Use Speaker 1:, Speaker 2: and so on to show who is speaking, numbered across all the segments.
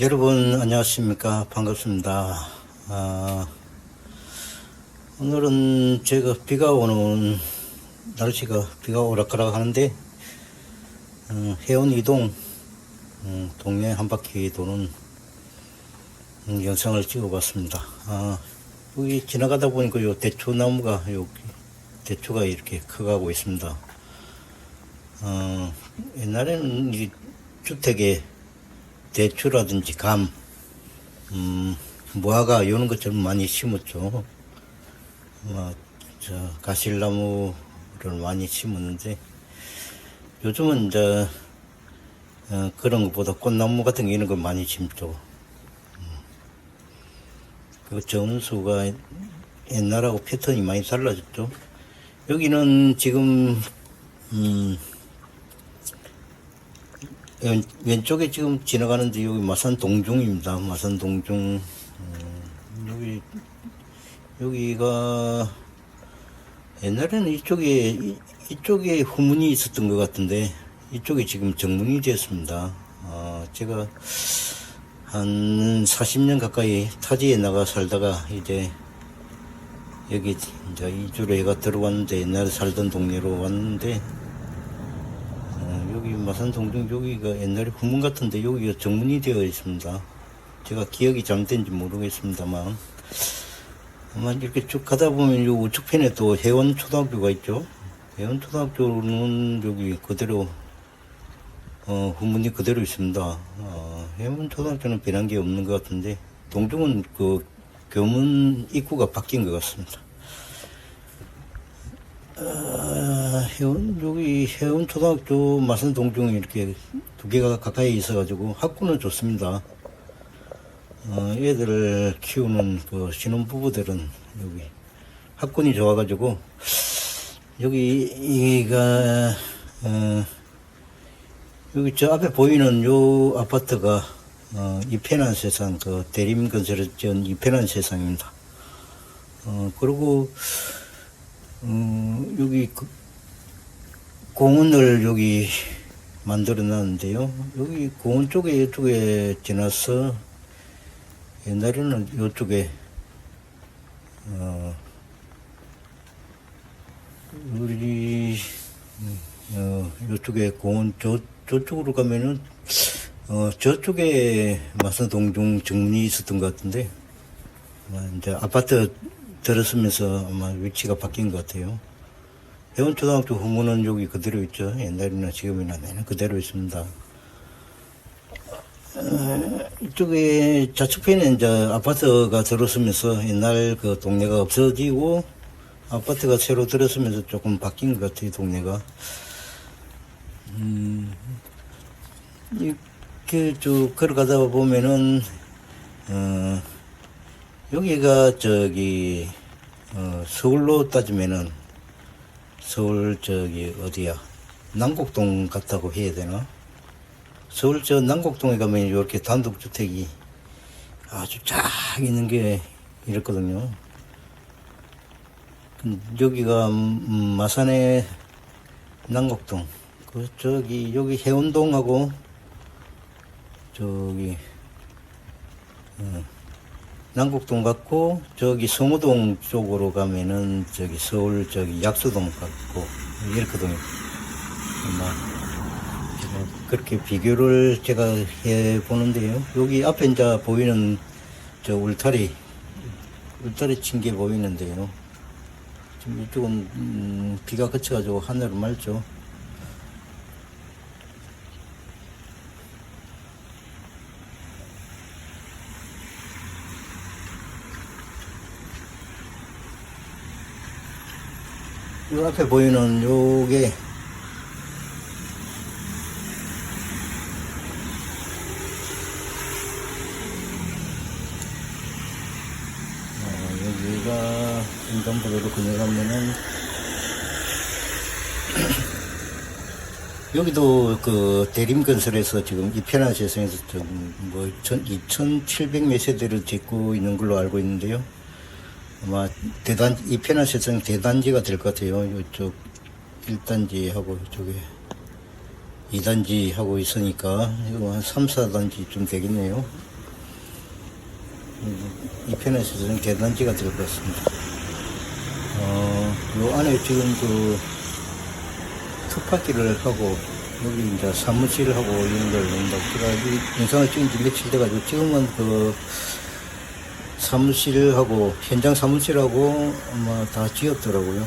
Speaker 1: 여러분 안녕하십니까 반갑습니다. 아, 오늘은 제가 비가 오는 날씨가 비가 오락가락 하는데 어, 해운 이동 음, 동네 한 바퀴 도는 음, 영상을 찍어봤습니다. 아, 여기 지나가다 보니까 요 대추 나무가 여기 대추가 이렇게 커가고 있습니다. 어, 옛날에는 이 주택에 대추라든지 감, 음, 무화과 이런 것처럼 많이 심었죠. 뭐, 저, 가실나무를 많이 심었는데, 요즘은 이제, 어, 그런 것보다 꽃나무 같은 거 이런 거 많이 심죠. 음. 그 정수가 옛날하고 패턴이 많이 달라졌죠. 여기는 지금, 음, 왼, 왼쪽에 지금 지나가는 데 여기 마산 동중입니다. 마산 동중. 음, 여기, 여기가 옛날에는 이쪽에, 이, 이쪽에 후문이 있었던 것 같은데 이쪽이 지금 정문이 되었습니다. 어, 제가 한 40년 가까이 타지에 나가 살다가 이제 여기 이제 이주로 해가 들어왔는데 옛날에 살던 동네로 왔는데 어, 여기 마산 동중 여기가 옛날에 후문 같은데 여기가 정문이 되어 있습니다. 제가 기억이 잘못된지 모르겠습니다만 아마 이렇게 쭉 가다 보면 요 우측편에 또 해원 초등학교가 있죠. 해원 초등학교는 여기 그대로 어, 후문이 그대로 있습니다. 어, 해원 초등학교는 변한 게 없는 것 같은데 동중은 그 교문 입구가 바뀐 것 같습니다. 아, 해운, 여기 해운 초등학교 마산 동중이 이렇게 두 개가 가까이 있어가지고 학구는 좋습니다. 어, 애들을 키우는 그 신혼 부부들은 여기 학군이 좋아가지고 여기가 어, 여기 저 앞에 보이는 요 아파트가 어, 이편한 세상 그 대림 건설을 지은 이편한 세상입니다. 어, 그리고 어, 여기 그 공원을 여기 만들어 놨는데요. 여기 공원 쪽에 이쪽에 지나서 옛날에는 이쪽에 어 우리 음, 어 이쪽에 공원 저 저쪽으로 가면은 어 저쪽에 마산 동중 정문이 있었던 것 같은데 이제 아파트 들었으면서 아마 위치가 바뀐 것 같아요. 해운초등학교 후문은 여기 그대로 있죠. 옛날이나 지금이나 내는 그대로 있습니다. 이쪽에 좌측편에 이제 아파트가 들어서면서 옛날 그 동네가 없어지고 아파트가 새로 들어서면서 조금 바뀐 것 같아요, 동네가. 음, 이렇게 쭉 걸어가다 보면은, 어, 여기가 저기, 어, 서울로 따지면은 서울 저기 어디야? 남곡동 같다고 해야 되나? 서울 저 남곡동에 가면 이렇게 단독주택이 아주 쫙 있는 게 이렇거든요. 근 여기가 음, 마산의 남곡동. 그 저기 여기 해운동하고 저기 어, 남곡동 같고 저기 성우동 쪽으로 가면은 저기 서울 저기 약수동 같고 이렇거든요. 아마 제가 그렇게 비교를 제가 해 보는데요. 여기 앞에 이제 보이는 저 울타리, 울타리 친 게 보이는데요. 지금 이쪽은 음, 비가 그쳐가지고 하늘을 맑죠. 요 앞에 보이는 요게 어, 여기가 횡단보도로 건너가면은 여기도 그 대림건설에서 지금 이 편한 세상에서 좀뭐 2,700몇 세대를 짓고 있는 걸로 알고 있는데요. 아마 대단 이 편한 세상 대단지가 될 것 같아요. 이쪽 1단지 하고 이쪽에 2단지 하고 있으니까 이거 한 3, 4단지 좀 되겠네요. 음, 이 편에서는 계단지가 될 것 같습니다. 어, 요 안에 지금 그 텃밭길을 하고 여기 이제 사무실을 하고 이런 걸 넣는다고 제가 이 영상을 찍은 지 며칠 돼가지고 지금은 그 사무실하고 현장 사무실하고 아마 다 지었더라고요.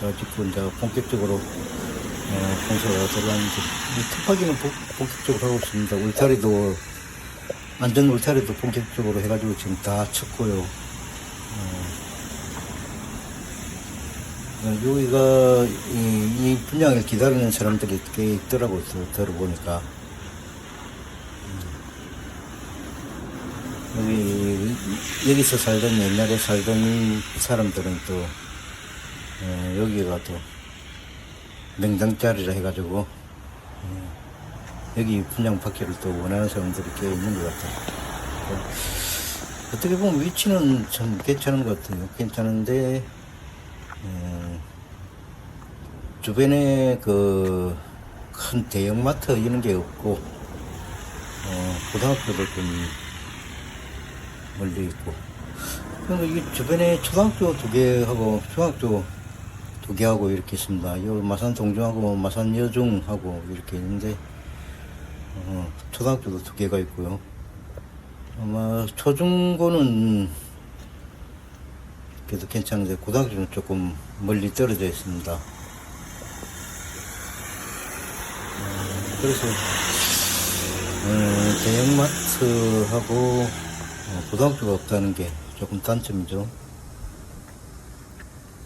Speaker 1: 다 짓고 이제 본격적으로 어, 공사가 들어가는데 이 텃밭기는 본- 본격적으로 하고 있습니다. 울타리도 안전 울타리도 본격적으로 해가지고 지금 다 쳤고요. 어, 여기가 이, 이 분양을 기다리는 사람들이 꽤 있더라고요. 들- 들어보니까. 음. 여기, 여기서 살던, 옛날에 살던 사람들은 또, 어, 여기가 또, 명당자리라 해가지고, 어, 여기 분양 받기를 또 원하는 사람들이 꽤 있는 것 같아요. 어, 어떻게 보면 위치는 참 괜찮은 것 같아요. 괜찮은데, 어, 주변에 그 큰 대형마트 이런 게 없고 어, 고등학교도 좀 멀리 있고 그럼 이 주변에 초등학교 두 개하고 중학교 두 개하고 이렇게 있습니다. 요 마산 동중하고 마산 여중하고 이렇게 있는데 어, 초등학교도 두 개가 있고요. 아마 초중고는 그래도 괜찮은데 고등학교는 조금 멀리 떨어져 있습니다. 어, 그래서 어, 대형마트하고 어, 고등학교가 없다는 게 조금 단점이죠.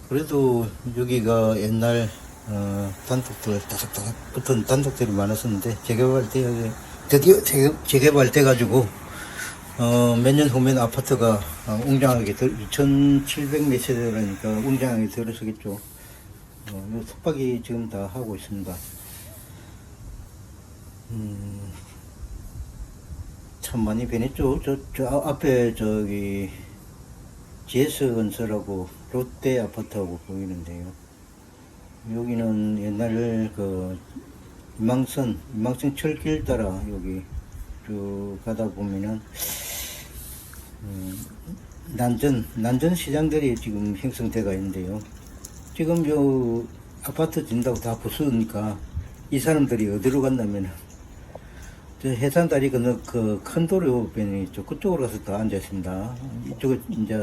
Speaker 1: 그래도 여기가 옛날 어, 단독들 다닥다닥 붙은 단독들이 많았었는데 재개발돼 드디어 재, 재개발 돼 가지고 어, 몇 년 후면 아파트가 어, 웅장하게 들, 2,700몇 세대라니까 웅장하게 들어서겠죠. 어, 요 속박이 지금 다 하고 있습니다. 음, 참 많이 변했죠. 저, 저 아- 앞에 저기 GS 건설하고 롯데 아파트하고 보이는데요. 여기는 옛날 그 이망선, 이망선 철길 따라 여기 쭉 가다 보면은 음, 난전, 난전 시장들이 지금 형성돼가 있는데요. 지금 요 아파트 진다고 다 부수니까 이 사람들이 어디로 간다면 저 해산다리 건너 그큰 도로 옆에 있죠. 그쪽으로 가서 다 앉아 있습니다. 이쪽에 이제